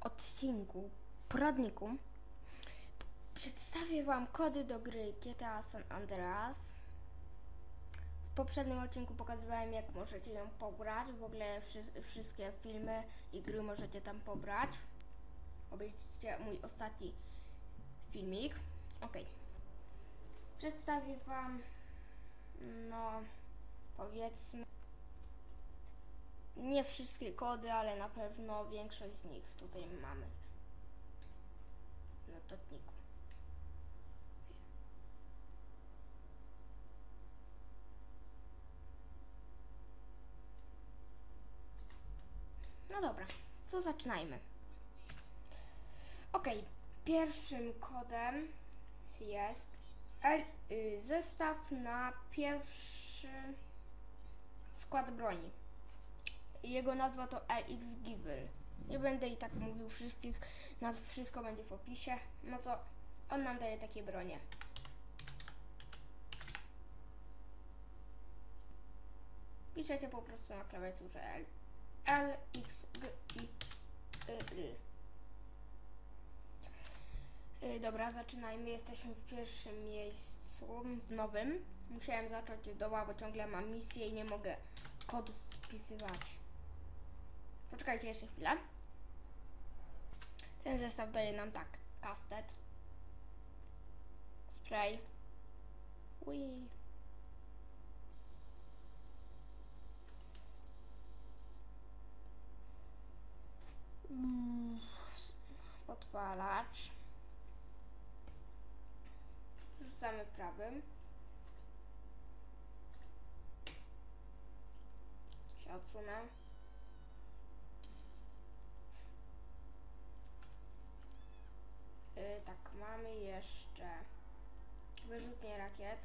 odcinku, poradniku, przedstawię Wam kody do gry GTA San Andreas. W poprzednim odcinku pokazywałem, jak możecie ją pobrać. W ogóle wszy- wszystkie filmy i gry możecie tam pobrać. Obejrzyjcie mój ostatni filmik. Ok. Przedstawię Wam, no, powiedzmy, nie wszystkie kody, ale na pewno większość z nich tutaj mamy w notatniku. No dobra, to zaczynajmy. Ok, pierwszym kodem jest L, y, zestaw na pierwszy skład broni. Jego nazwa to LX Giver. Nie będę i tak mówił wszystkich nazw, wszystko będzie w opisie. No to on nam daje takie bronie. Piszecie po prostu na klawiaturze L, L X G I Y, Y. Y, Dobra, zaczynajmy. Jesteśmy w pierwszym miejscu, w nowym. Musiałem zacząć od doła, bo ciągle mam misję i nie mogę kodów wpisywać. Poczekajcie jeszcze chwilę. Ten zestaw daje nam tak. Kastet. Spray. Ui. Mm, Podpalacz. Rzucamy prawym. Się odsunę. Y, tak, mamy jeszcze wyrzutnie rakiet.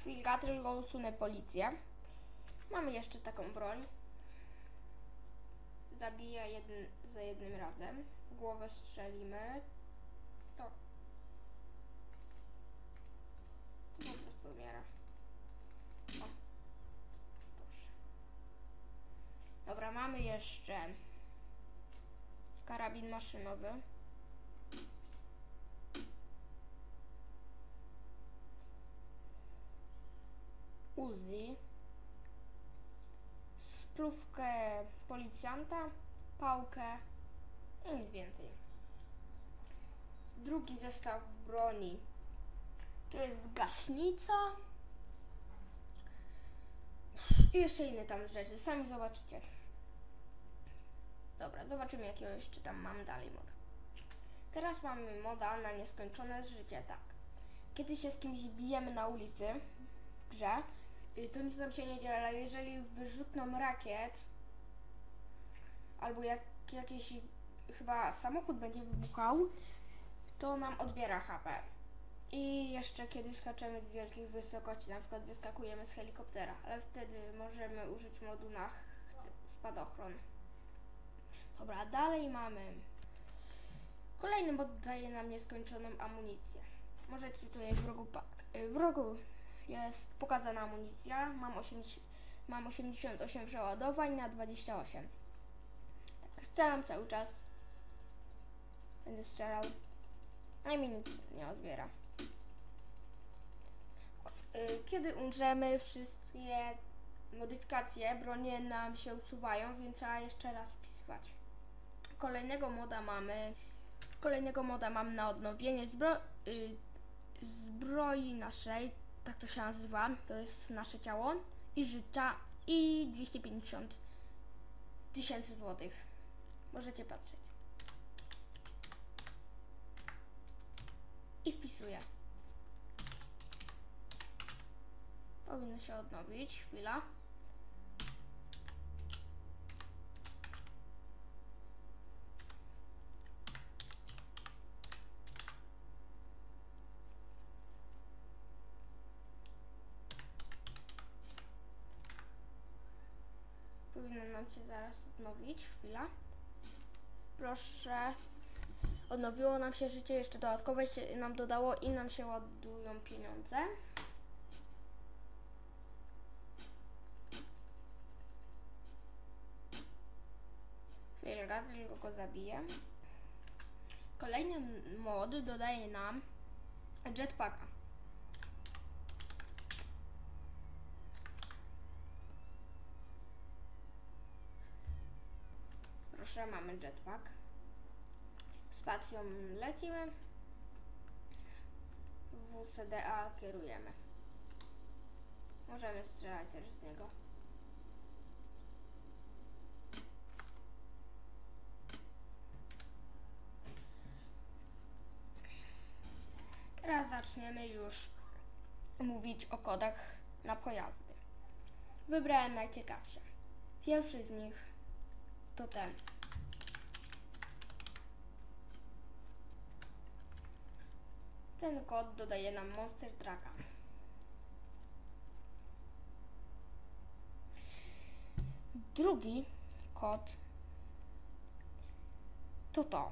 Chwilka, tylko usunę policję. Mamy jeszcze taką broń. Zabija jeden, za jednym razem. W głowę strzelimy. To to po prostu umiera. O. Proszę. Dobra, mamy jeszcze karabin maszynowy. Uzi. Spluwkę policjanta, pałkę i nic więcej. Drugi zestaw broni to jest gaśnica. I jeszcze inne tam rzeczy. Sami zobaczycie. Dobra, zobaczymy jakiego jeszcze tam mam dalej moda. Teraz mamy moda na nieskończone życie, tak. Kiedy się z kimś bijemy na ulicy w grze, y, to nic nam się nie dzieje, ale jeżeli wyrzutną rakiet albo jak jakiś chyba samochód będzie wybuchał, to nam odbiera HP. I jeszcze kiedy skaczemy z wielkich wysokości, na przykład wyskakujemy z helikoptera, ale wtedy możemy użyć modu na ch- spadochron. Dobra, dalej mamy. Kolejny mod daje nam nieskończoną amunicję. Możecie tutaj w rogu, y, w rogu jest pokazana amunicja. Mam, 80, mam 88 przeładowań na 28. Tak, strzelam cały czas. Będę strzelał. I mi nic nie odbiera. Y, Kiedy umrzemy, wszystkie modyfikacje bronie nam się usuwają, więc trzeba jeszcze raz wpisywać. Kolejnego moda mamy. Kolejnego moda mam na odnowienie zbro, y, zbroi naszej, tak to się nazywa, to jest nasze ciało i życia i 250 tysięcy złotych. Możecie patrzeć. I wpisuję. Powinno się odnowić. Chwila. Nam się zaraz odnowić. Chwila. Proszę odnowiło nam się życie, jeszcze dodatkowe nam dodało i nam się ładują pieniądze. Chwilę, tylko go zabiję. Kolejny mod dodaje nam jetpacka. Proszę, mamy jetpack. Spacją lecimy. WCDA kierujemy. Możemy strzelać też z niego. Teraz zaczniemy już mówić o kodach na pojazdy. Wybrałem najciekawsze. Pierwszy z nich to ten. Ten kod dodaje nam Monster Trucka. Drugi kod to to.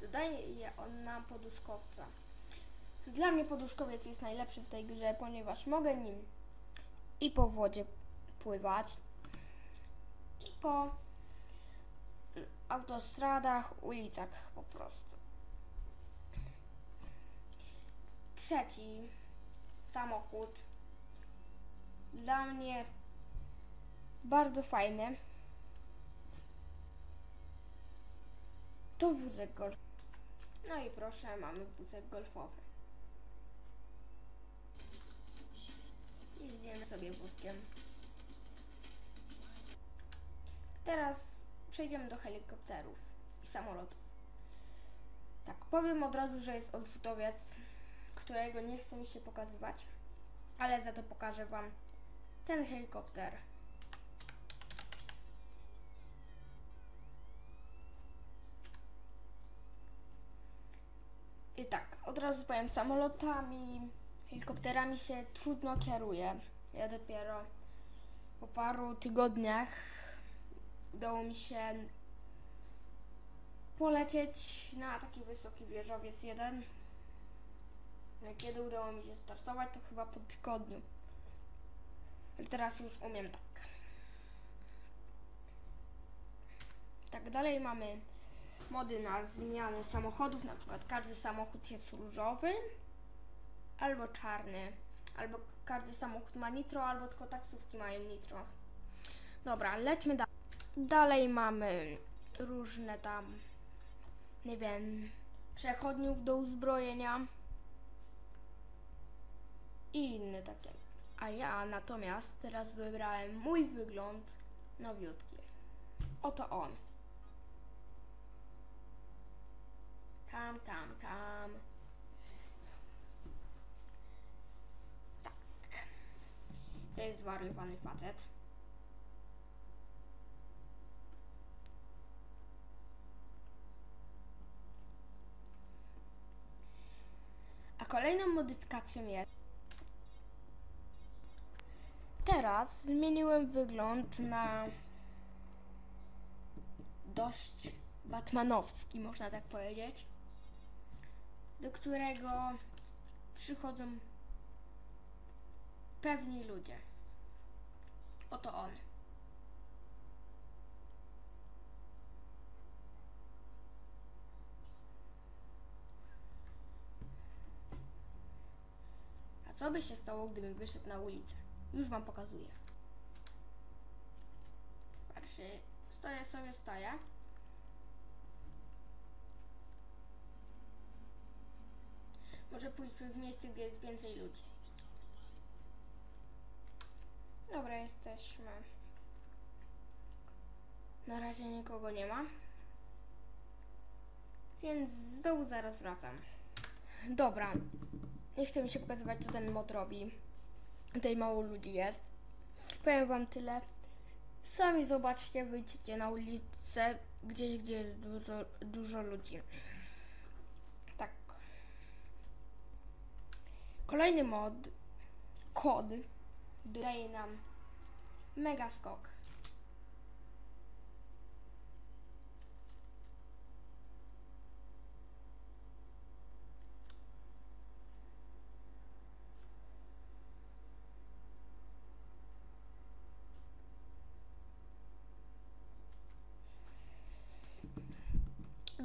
Dodaje on nam poduszkowca. Dla mnie poduszkowiec jest najlepszy w tej grze, ponieważ mogę nim i po wodzie pływać, i po autostradach, ulicach po prostu. Trzeci samochód dla mnie bardzo fajny. To wózek golf. No i proszę, mamy wózek golfowy. Jedziemy sobie wózkiem. Teraz przejdziemy do helikopterów i samolotów. Tak, powiem od razu, że jest odrzutowiec, którego nie chce mi się pokazywać, ale za to pokażę Wam ten helikopter. I tak, od razu powiem, samolotami, helikopterami się trudno kieruje. Ja dopiero po paru tygodniach udało mi się polecieć na taki wysoki wieżowiec jeden. Kiedy udało mi się startować, to chyba po tygodniu. Ale teraz już umiem tak. Tak, dalej mamy mody na zmianę samochodów, na przykład każdy samochód jest różowy albo czarny, albo każdy samochód ma nitro, albo tylko taksówki mają nitro. Dobra, lećmy dalej. Dalej mamy różne tam, nie wiem, przechodniów do uzbrojenia i inne takie. A ja natomiast teraz wybrałem mój wygląd nowiutki. Oto on. Tam, tam, tam. Tak. To jest zwariowany facet. A kolejną modyfikacją jest. Teraz zmieniłem wygląd na dość batmanowski, można tak powiedzieć, do którego przychodzą pewni ludzie. Oto on. A co by się stało, gdybym wyszedł na ulicę? Już wam pokazuję. Patrzcie, stoję sobie, stoję. Może pójdźmy w miejsce, gdzie jest więcej ludzi. Dobra, jesteśmy. Na razie nikogo nie ma. Więc znowu zaraz wracam. Dobra. Nie chcę mi się pokazywać, co ten mod robi. Tutaj mało ludzi jest. Powiem wam tyle. Sami zobaczcie, wyjdźcie na ulicę, gdzieś, gdzie jest dużo, dużo ludzi. Tak. Kolejny mod, kod, daje nam mega skok.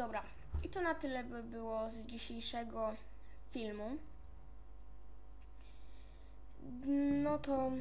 Dobra. I to na tyle by było z dzisiejszego filmu. No to